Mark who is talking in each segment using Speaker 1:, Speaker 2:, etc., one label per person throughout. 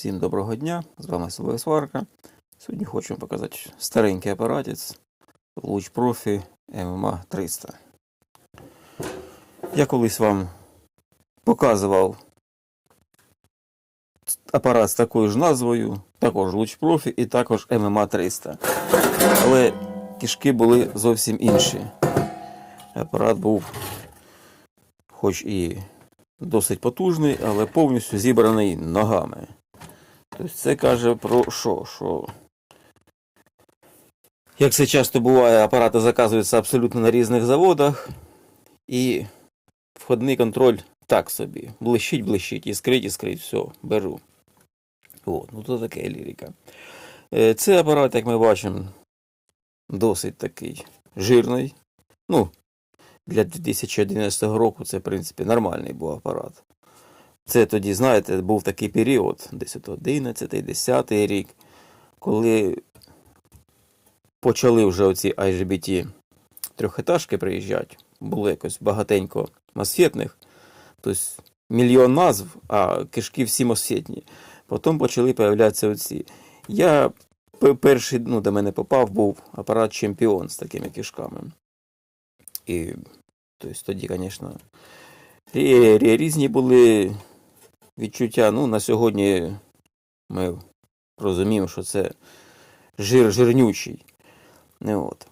Speaker 1: Всім доброго дня, з вами Силовая Сварка. Сьогодні вам показати старенький апаратець Луч Профі ММА 300. Я колись вам показував апарат з такою ж назвою, також Луч Профі і також ММА 300. Але кишки були зовсім інші. Апарат був хоч і досить потужний, але повністю зібраний ногами. Тобто це каже про що? Що як це часто буває, апарати заказуються абсолютно на різних заводах, і входний контроль так собі. Блищить, блищить, іскрить, іскрить, все, беру. От, ну то таке лірика. Е, Цей апарат, як ми бачимо, досить такий жирний. Ну, для 2011 року це, в принципі, нормальний був апарат. Це тоді, знаєте, був такий період, десь 11, 10 рік, коли почали вже оці IGBT трьохетажки приїжджати, було якось багатенько мосфетних, тобто мільйон назв, а кишки всі мосфетні. Потім почали появлятися оці. Я перший, ну, до мене попав, був апарат Чемпіон з такими кишками. І тобто, тоді, звісно, рі- рі- різні були відчуття. Ну, на сьогодні ми розуміємо, що це жир жирнючий. Не от.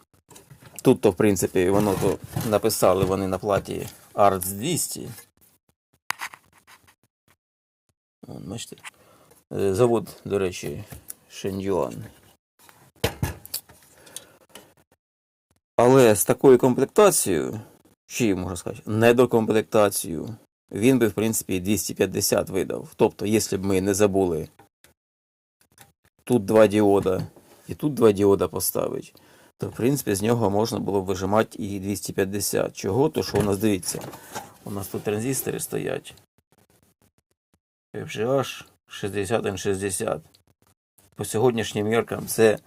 Speaker 1: Тут, то, в принципі, воно то написали вони на платі Arts 200. Вон, бачите. Е, Завод, до речі, Шендюан. Але з такою комплектацією, й можна сказати, недокомплектацією, він би, в принципі, 250 видав. Тобто, якщо б ми не забули тут два діода і тут два діода поставити, то, в принципі, з нього можна було б вижимати і 250. Чого? То що у нас, дивіться, у нас тут транзистори стоять. FGH 60N60. По сьогоднішнім міркам це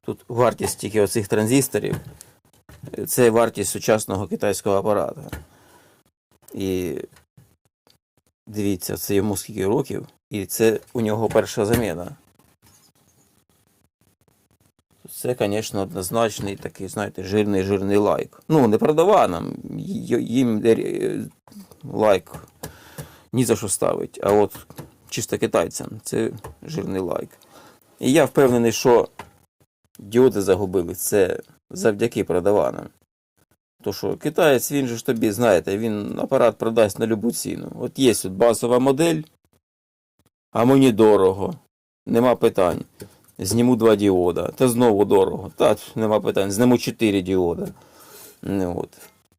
Speaker 1: тут вартість тільки оцих транзисторів. Це вартість сучасного китайського апарата. І дивіться, це йому скільки років, і це у нього перша заміна. Це, звісно, однозначний такий, знаєте, жирний жирний лайк. Ну, не продава нам, їм е, лайк ні за що ставить. А от чисто китайцям це жирний лайк. І я впевнений, що діоди загубили це завдяки продаванам. То що китаєць, він же ж тобі, знаєте, він апарат продасть на любу ціну. От є от базова модель, а мені дорого, нема питань. Зніму два діода, та знову дорого. Та нема питань, зніму чотири діода. Ну, от.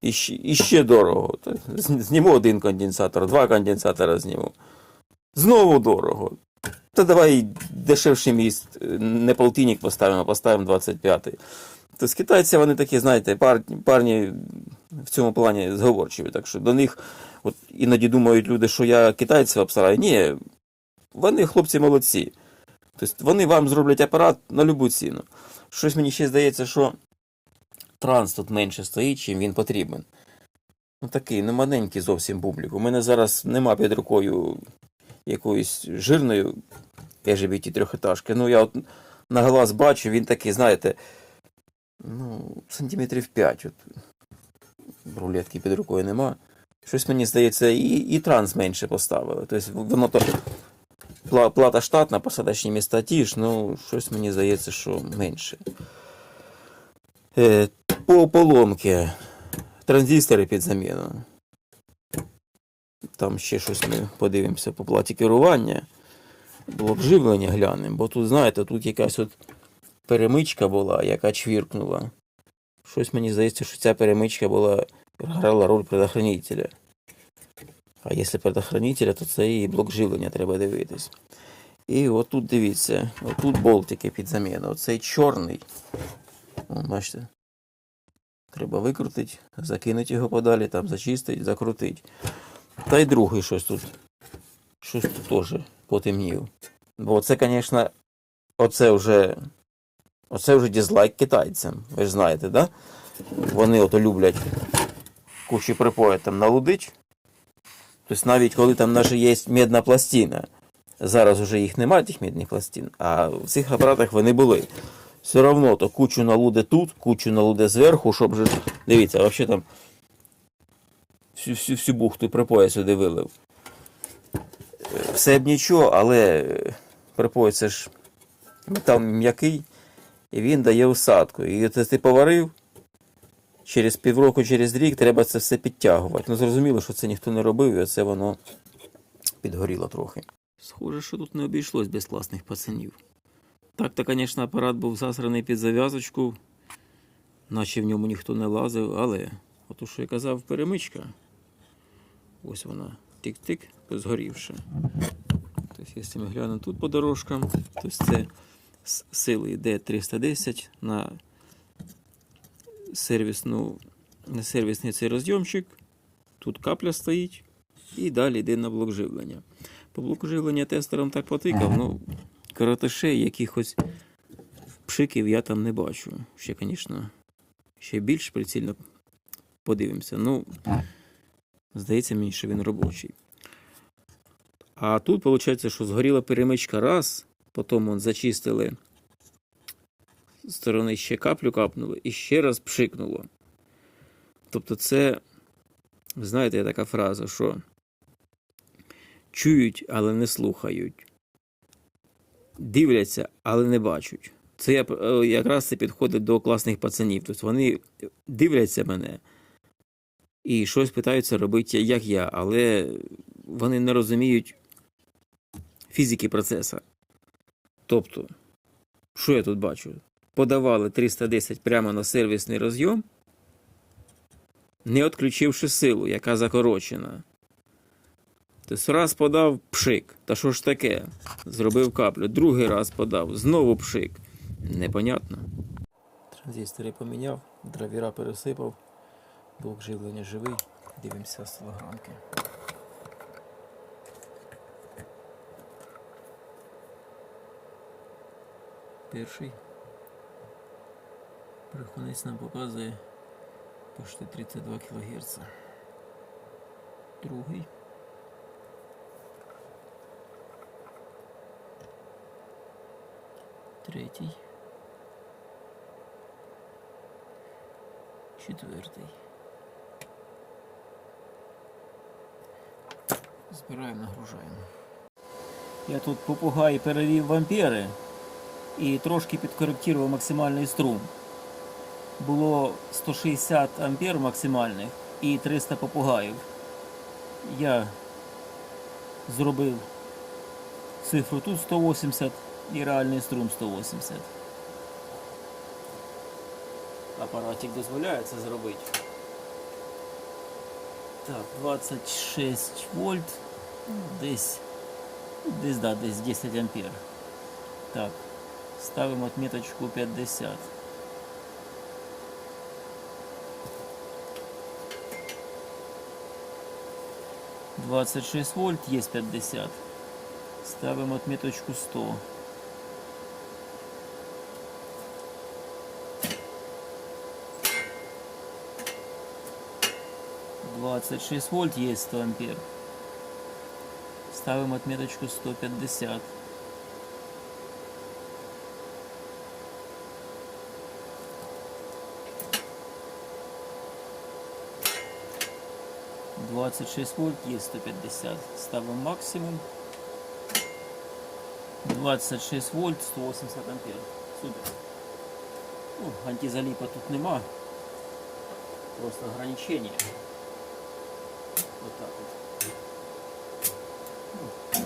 Speaker 1: І, ще, і ще дорого. Та, зніму один конденсатор, два конденсатора зніму. Знову дорого. Та давай дешевший міст, е, не полтинник поставимо, а поставимо 25-й. То з китайці вони такі, знаєте, пар, парні в цьому плані зговорчиві. Так що до них от іноді думають люди, що я китайців обсираю. Ні, вони хлопці молодці. Тобто вони вам зроблять апарат на любу ціну. Щось мені ще здається, що транс тут менше стоїть, чим він потрібен. Ну такий, не маленький зовсім бублік. У мене зараз нема під рукою якоїсь жирної LGBT трьохетажки. Ну, я от на глаз бачу, він такий, знаєте, ну, сантиметрів 5. От. Рулетки під рукою нема. Щось мені здається, і, і транс менше поставили. Тобто воно то плата штатна, посадочні міста ті ж, ну, щось мені здається, що менше. Е, по поломки. Транзистори під заміну. Там ще щось ми подивимося по платі керування. Блок живлення глянемо, бо тут, знаєте, тут якась от перемичка була, яка чвіркнула. Щось мені здається, що ця перемичка була грала роль предохранителя. А якщо предохранителя, то це і блок живлення треба дивитись. І отут дивіться, отут болтики під заміну. Оцей чорний. О, бачите. Треба викрутити, закинути його подалі, там зачистити, закрутити. Та й другий щось тут. Щось тут теж потемнів. Бо це, звісно, оце вже. Оце вже дизлайк китайцям. Ви ж знаєте, да? Вони ото люблять кучі припоя там налудить. Тобто навіть коли там навіть є медна пластина, Зараз вже їх немає, тих мідних пластин, а в цих апаратах вони були. Все одно то кучу налуде тут, кучу налуде зверху, щоб же. Дивіться, взагалі там всю, всю, всю бухту припоя сюди вилив. Е, Все б нічого, але е, припой це ж метал м'який, і він дає усадку. І от ти поварив, через півроку, через рік треба це все підтягувати. Ну зрозуміло, що це ніхто не робив, і оце воно підгоріло трохи. Схоже, що тут не обійшлось без класних пацанів. Так, то, звісно, апарат був засраний під зав'язочку, наче в ньому ніхто не лазив, але, от що я казав, перемичка. Ось вона тик-тик, згорівши. Тобто, якщо ми глянемо тут по дорожкам, то це сили йде 310 на сервісну, на сервісний цей розйомчик. Тут капля стоїть, і далі йде на блок живлення. По блоку живлення тестером так потикав, ну коротишей якихось пшиків я там не бачу. Ще, звісно, ще більш прицільно подивимося. Ну, здається мені, що він робочий. А тут виходить, що згоріла перемичка раз, потім он зачистили з сторони ще каплю капнули і ще раз пшикнуло. Тобто, це, знаєте, є така фраза, що чують, але не слухають. Дивляться, але не бачать. Це е, якраз це підходить до класних пацанів. Тобто вони дивляться мене і щось питаються робити, як я, але вони не розуміють фізики процесу. Тобто, що я тут бачу? Подавали 310 прямо на сервісний розйом, не відключивши силу, яка закорочена. Тобто раз подав пшик. Та що ж таке? Зробив каплю. Другий раз подав, знову пшик. Непонятно. Транзистори поміняв, драйвера пересипав, блок живлення живий. Дивимося осцилограмки. Перший. Перехонець нам показує почти 32 кГц. Другий. Третій. Четвертий. Збираємо, нагружаємо. Я тут попугай перевів в ампери і трошки підкоректував максимальний струм. Було 160 ампер максимальних і 300 попугаїв. Я зробив цифру тут 180 і реальний струм 180. Апаратик дозволяє це зробити. Так, 26 вольт, десь, десь, да, десь 10 ампер. Так, ставим отметочку 50. Двадцать шесть вольт, есть пятьдесят. Ставим отметочку сто. Двадцать шесть вольт, есть сто ампер. Ставим отметочку сто пятьдесят. 26 вольт є 150. Ставимо максимум. 26 вольт, 180 ампер. Супер. Ну, антизаліпа тут нема. Просто ограничення. Отак от. Ну,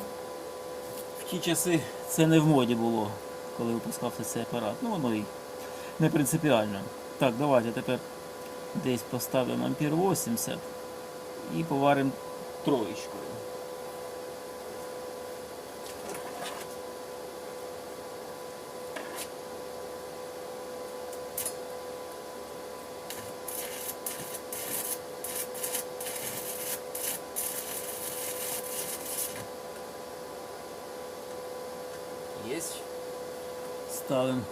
Speaker 1: в ті часи це не в моді було, коли випускався цей апарат. Ну воно і не принципіально. Так, давайте тепер десь поставимо ампер 80 і поваримо троєчкою. Есть. Ставим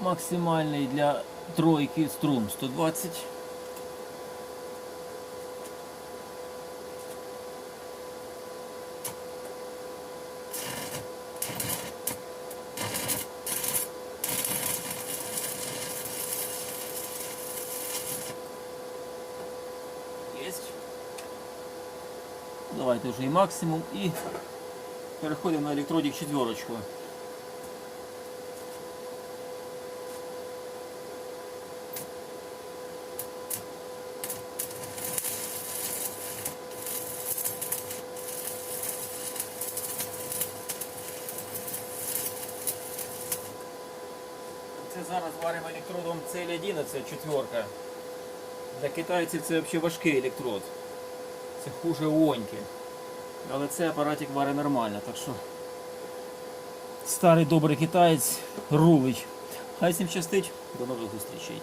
Speaker 1: максимальный для тройки струм 120. Давайте вже і максимум. І переходимо на електродик четверочку. Це зараз варимо електродом CL11, четверка. Для китайців це взагалі важкий електрод. Це хуже оньки. Але цей апаратик варить нормально, так що старий добрий китаєць рулить. Хай ним щастить. До нових зустрічей.